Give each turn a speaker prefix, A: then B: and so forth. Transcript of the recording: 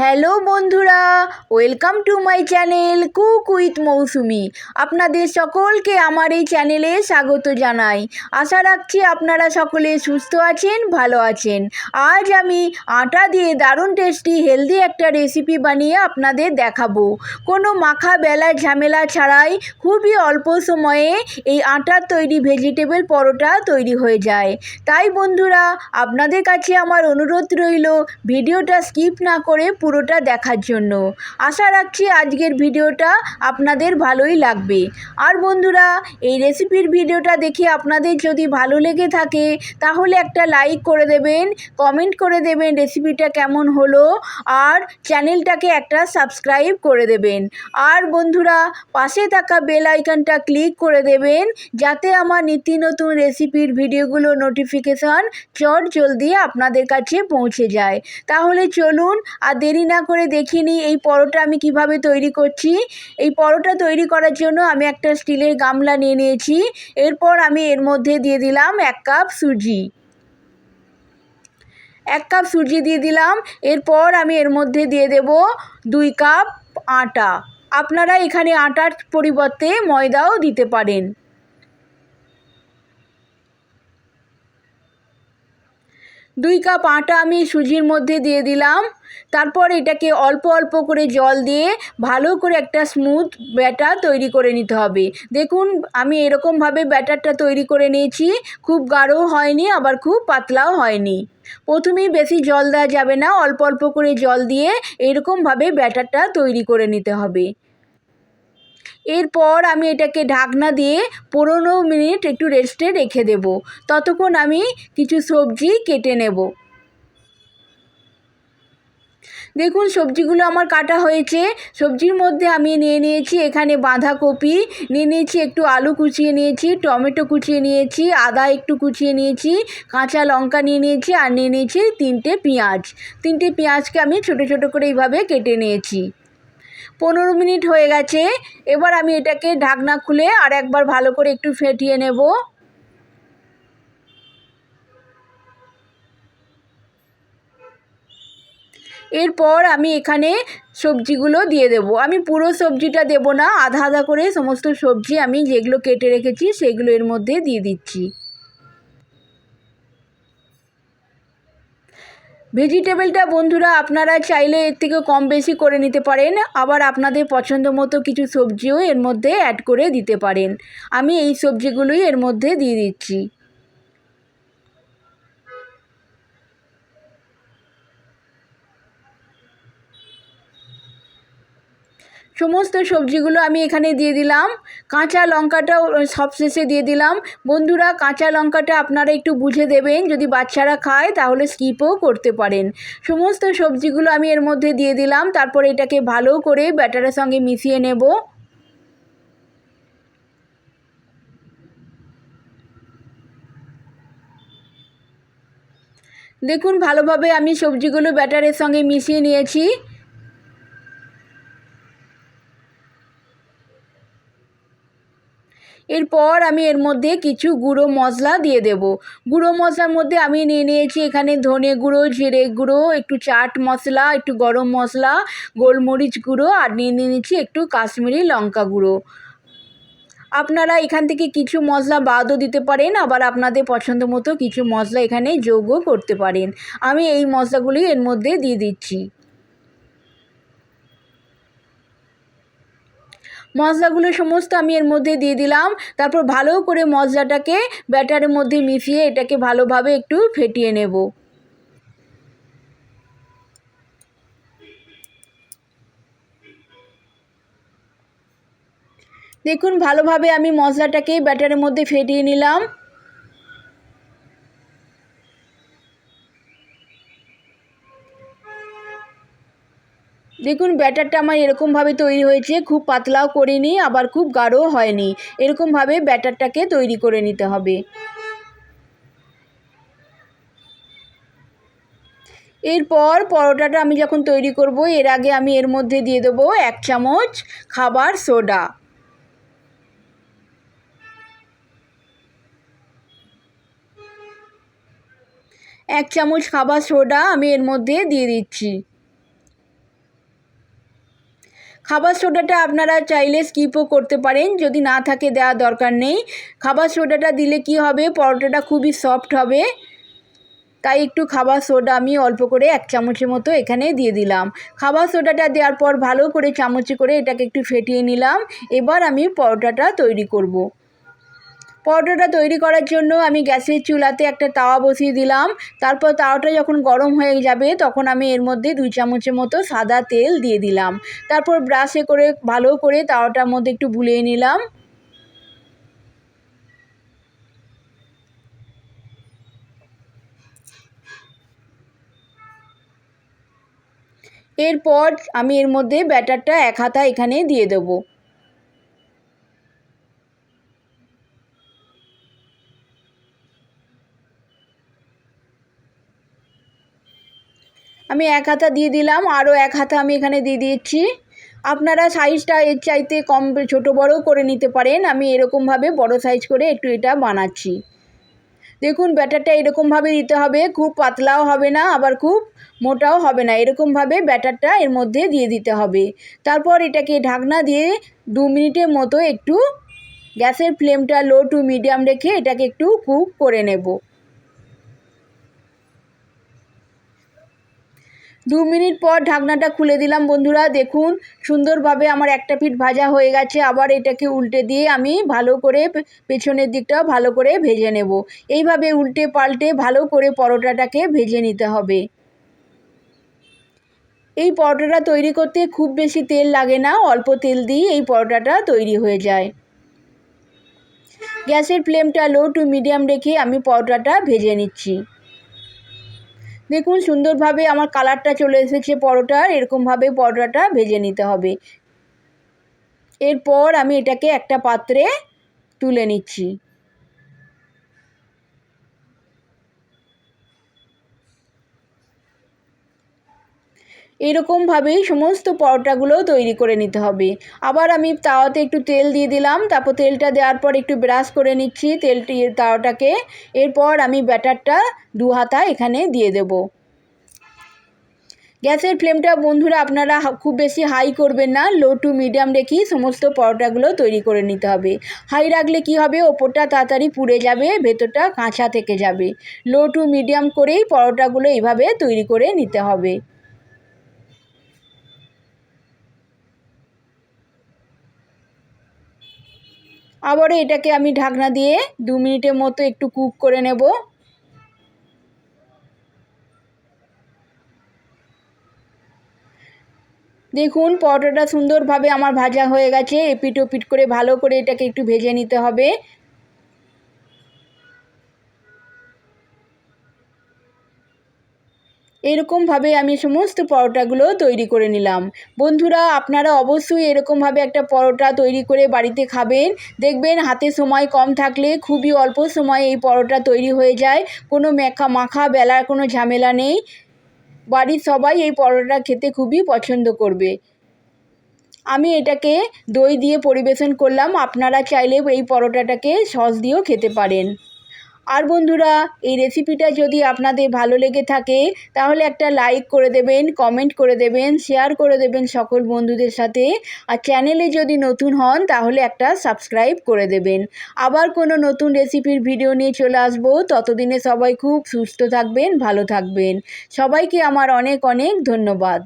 A: Hello বন্ধুরা, welcome to my channel cook with Mousumi. আপনাদের সকলকে আমার এই চ্যানেলে স্বাগত জানাই। আশা রাখছি আপনারা সকলে সুস্থ আছেন, ভালো আছেন। আজ আমি আটা দিয়ে দারুণ টেস্টি হেলদি একটা রেসিপি বানিয়ে আপনাদের দেখাবো। কোনো মাখা বেলার ঝামেলা ছাড়াই খুবই অল্প সময়ে এই আটার তৈরি ভেজিটেবল পরোটা তৈরি হয়ে যায়। তাই বন্ধুরা, আপনাদের কাছে আমার অনুরোধ রইল, ভিডিওটা স্কিপ না করে পুরোটা দেখার জন্য। আশা রাখছি আজকের ভিডিওটা আপনাদের ভালোই লাগবে। আর বন্ধুরা, এই রেসিপির ভিডিওটা দেখে আপনাদের যদি ভালো লেগে থাকে, তাহলে একটা লাইক করে দেবেন, কমেন্ট করে দেবেন রেসিপিটা কেমন হলো, আর চ্যানেলটাকে একটা সাবস্ক্রাইব করে দেবেন। আর বন্ধুরা, পাশে থাকা বেল আইকনটা ক্লিক করে দেবেন, যাতে আমার নিত্য নতুন রেসিপির ভিডিওগুলো নোটিফিকেশন চট জলদি আপনাদের কাছে পৌঁছে যায়। তাহলে চলুন আর না করে দেখিয়ে নিই এই পরোটা আমি কীভাবে তৈরি করছি। এই পরোটা তৈরি করার জন্য আমি একটা স্টিলের গামলা নিয়ে নিয়েছি। এরপর আমি এর মধ্যে দিয়ে দিলাম এক কাপ সুজি। এক কাপ সুজি দিয়ে দিলাম। এরপর আমি এর মধ্যে দিয়ে দেব দুই কাপ আটা। আপনারা এখানে আটার পরিবর্তে ময়দাও দিতে পারেন। দুই কাপ আটা আমি সুজির মধ্যে দিয়ে দিলাম। তারপর এটাকে অল্প অল্প করে জল দিয়ে ভালো করে একটা স্মুথ ব্যাটার তৈরি করে নিতে হবে। দেখুন, আমি এরকমভাবে ব্যাটারটা তৈরি করে নিয়েছি। খুব গাঢ়ও হয়নি, আবার খুব পাতলাও হয়নি। প্রথমেই বেশি জল দেওয়া যাবে না, অল্প অল্প করে জল দিয়ে এরকমভাবে ব্যাটারটা তৈরি করে নিতে হবে। এরপর আমি এটাকে ঢাকনা দিয়ে পনেরো মিনিট একটু রেস্টে রেখে দেব। ততক্ষণ আমি কিছু সবজি কেটে নেব। দেখুন, সবজিগুলো আমার কাটা হয়েছে। সবজির মধ্যে আমি নিয়ে নিয়েছি এখানে বাঁধাকপি, নিয়ে নিয়েছি একটু আলু কুচিয়ে নিয়েছি, টমেটো কুচিয়ে নিয়েছি, আদা একটু কুচিয়ে নিয়েছি, কাঁচা লঙ্কা নিয়ে নিয়েছি আর নিয়ে নিয়েছি তিনটে পেঁয়াজ। তিনটে পেঁয়াজকে আমি ছোটো ছোটো করে এইভাবে কেটে নিয়েছি। পনেরো মিনিট হয়ে গেছে। এবার আমি এটাকে ঢাকনা খুলে আর একবার ভালো করে একটু ফেটিয়ে নেব। এরপর আমি এখানে সবজিগুলো দিয়ে দেব। আমি পুরো সবজিটা দেব না, আধা আধা করে সমস্ত সবজি আমি যেগুলো কেটে রেখেছি সেগুলো এর মধ্যে দিয়ে দিচ্ছি। ভেজিটেবলটা বন্ধুরা আপনারা চাইলে এর থেকে কম বেশি করে নিতে পারেন। আবার আপনাদের পছন্দ মতো কিছু সবজিও এর মধ্যে অ্যাড করে দিতে পারেন। আমি এই সবজিগুলোই এর মধ্যে দিয়ে দিচ্ছি। সমস্ত সবজিগুলো আমি এখানে দিয়ে দিলাম। কাঁচা লঙ্কাটাও সবশেষে দিয়ে দিলাম। বন্ধুরা, কাঁচা লঙ্কাটা আপনারা একটু বুঝে দেবেন। যদি বাচ্চারা খায়, তাহলে স্কিপও করতে পারেন। সমস্ত সবজিগুলো আমি এর মধ্যে দিয়ে দিলাম। তারপর এটাকে ভালো করে ব্যাটারের সঙ্গে মিশিয়ে নেব। দেখুন, ভালোভাবে আমি সবজিগুলো ব্যাটারের সঙ্গে মিশিয়ে নিয়েছি। এরপর আমি এর মধ্যে কিছু গুঁড়ো মশলা দিয়ে দেব। গুঁড়ো মশলার মধ্যে আমি নিয়ে নিয়েছি এখানে ধনে গুঁড়ো, জিরে গুঁড়ো, একটু চাট মশলা, একটু গরম মশলা, গোলমরিচ গুঁড়ো আর নিয়ে নিয়েছি একটু কাশ্মীরি লঙ্কা গুঁড়ো। আপনারা এখান থেকে কিছু মশলা বাদও দিতে পারেন, আবার আপনাদের পছন্দ মতো কিছু মশলা এখানে যোগও করতে পারেন। আমি এই মশলাগুলি এর মধ্যে দিয়ে দিচ্ছি। মশলাগুলো সমস্ত আমি এর মধ্যে দিয়ে দিলাম। তারপর ভালো করে মশলাটাকে ব্যাটারের মধ্যে মিশিয়ে এটাকে ভালোভাবে একটু ফেটিয়ে নেব। দেখুন, ভালোভাবে আমি মশলাটাকে ব্যাটারের মধ্যে ফেটিয়ে নিলাম। দেখুন, ব্যাটারটা আমার এরকমভাবে তৈরি হয়েছে, খুব পাতলাও করিনি, আবার খুব গাঢ়ও হয়নি। এরকমভাবে ব্যাটারটাকে তৈরি করে নিতে হবে। এরপর পরোটাটা আমি যখন তৈরি করব, এর আগে আমি এর মধ্যে দিয়ে দেবো এক চামচ খাবার সোডা। এক চামচ খাবার সোডা আমি এর মধ্যে দিয়ে দিচ্ছি। খাবার সোডাটা আপনারা চাইলে স্কিপও করতে পারেন, যদি না থাকে দেওয়া দরকার নেই। খাবার সোডাটা দিলে কি হবে? পরোটাটা খুবই সফট হবে। তাই একটু খাবার সোডা আমি অল্প করে এক চামচের মতো এখানে দিয়ে দিলাম। খাবার সোডাটা দেওয়ার পর ভালো করে চামচে করে এটাকে একটু ফেটিয়ে নিলাম। এবার আমি পরোটাটা তৈরি করব। পরোটাটা তৈরি করার জন্য আমি গ্যাসের চুলাতে একটা তাওয়া বসিয়ে দিলাম। তারপর তাওয়াটা যখন গরম হয়ে যাবে, তখন আমি এর মধ্যে দুই চামচের মতো সাদা তেল দিয়ে দিলাম। তারপর ব্রাশে করে, ভালো করে তাওয়াটার মধ্যে একটু বুলিয়ে নিলাম। এরপর আমি এর মধ্যে ব্যাটারটা এক হাতা এখানে দিয়ে দেবো। আমি এক হাতা দিয়ে দিলাম, আরও এক হাতা আমি এখানে দিয়ে দিচ্ছি আপনারা সাইজটা এর চাইতে কম, ছোটো বড়ও করে নিতে পারেন। আমি এরকমভাবে বড় সাইজ করে একটু এটা বানাচ্ছি। দেখুন, ব্যাটারটা এরকমভাবে দিতে হবে। খুব পাতলাও হবে না, আবার খুব মোটাও হবে না। এরকমভাবে ব্যাটারটা এর মধ্যে দিয়ে দিতে হবে। তারপর এটাকে ঢাকনা দিয়ে দু মিনিটের মতো একটু গ্যাসের ফ্লেমটা লো টু মিডিয়াম রেখে এটাকে একটু কুক করে নেব। দু মিনিট পর ঢাকনাটা খুলে দিলাম, বন্ধুরা। দেখুন, সুন্দরভাবে আমার একটা পিঠ ভাজা হয়ে গেছে। আবার এটাকে উল্টে দিয়ে আমি ভালো করে পেছনের দিকটাও ভালো করে ভেজে নেব। এইভাবে উল্টে পাল্টে ভালো করে পরোটাটাকে ভেজে নিতে হবে। এই পরোটাটা তৈরি করতে খুব বেশি তেল লাগে না, অল্প তেল দিয়ে এই পরোটাটা তৈরি হয়ে যায়। গ্যাসের ফ্লেমটা লো টু মিডিয়াম রেখে আমি পরোটাটা ভেজে নিচ্ছি। দেখুন, সুন্দরভাবে আমার কালারটা চলে এসেছে পরোটার। এরকমভাবে পরোটাটা ভেজে নিতে হবে। এরপর আমি এটাকে একটা পাত্রে তুলে নিচ্ছি। এরকমভাবেই সমস্ত পরোটাগুলো তৈরি করে নিতে হবে। আবার আমি তাওয়াতে একটু তেল দিয়ে দিলাম, তারপর তেলটা দেওয়ার পর একটু ব্রাশ করে নিচ্ছি, তেলটি, তাওয়াটাকে। এরপর আমি ব্যাটারটা দু হাতা এখানে দিয়ে দেবো। গ্যাসের ফ্লেমটা বন্ধুরা আপনারা খুব বেশি হাই করবেন না, লো টু মিডিয়াম রেখেই সমস্ত পরোটাগুলো তৈরি করে নিতে হবে। হাই রাখলে কি হবে? ওপরটা তাড়াতাড়ি পুড়ে যাবে, ভেতরটা কাঁচা থেকে যাবে। লো টু মিডিয়াম করেই পরোটাগুলো এইভাবে তৈরি করে নিতে হবে। আবারও এটাকে আমি ঢাকনা দিয়ে দু মিনিটের মতো একটু কুক করে নেব। দেখুন, পরোটাটা সুন্দরভাবে আমার ভাজা হয়ে গেছে। এপিট ওপিট করে ভালো করে এটাকে একটু ভেজে নিতে হবে। এরকমভাবে আমি সমস্ত পরোটাগুলো তৈরি করে নিলাম। বন্ধুরা, আপনারা অবশ্যই এরকমভাবে একটা পরোটা তৈরি করে বাড়িতে খাবেন। দেখবেন হাতে সময় কম থাকলে খুবই অল্প সময়ে এই পরোটা তৈরি হয়ে যায়। কোনো মেখা মাখা বেলার কোনো ঝামেলা নেই। বাড়ির সবাই এই পরোটা খেতে খুবই পছন্দ করবে। আমি এটাকে দই দিয়ে পরিবেশন করলাম। আপনারা চাইলে এই পরোটাটাকে সস দিয়েও খেতে পারেন। আর বন্ধুরা, এই রেসিপিটা যদি আপনাদের ভালো লেগে থাকে, তাহলে একটা লাইক করে দেবেন কমেন্ট করে দেবেন শেয়ার করে দেবেন সকল বন্ধুদের সাথে। আর চ্যানেলে যদি নতুন হন, তাহলে একটা সাবস্ক্রাইব করে দেবেন। আবার কোনো নতুন রেসিপির ভিডিও নিয়ে চলে আসব। ততদিনে সবাই খুব সুস্থ থাকবেন, ভালো থাকবেন। সবাইকে আমার অনেক অনেক ধন্যবাদ।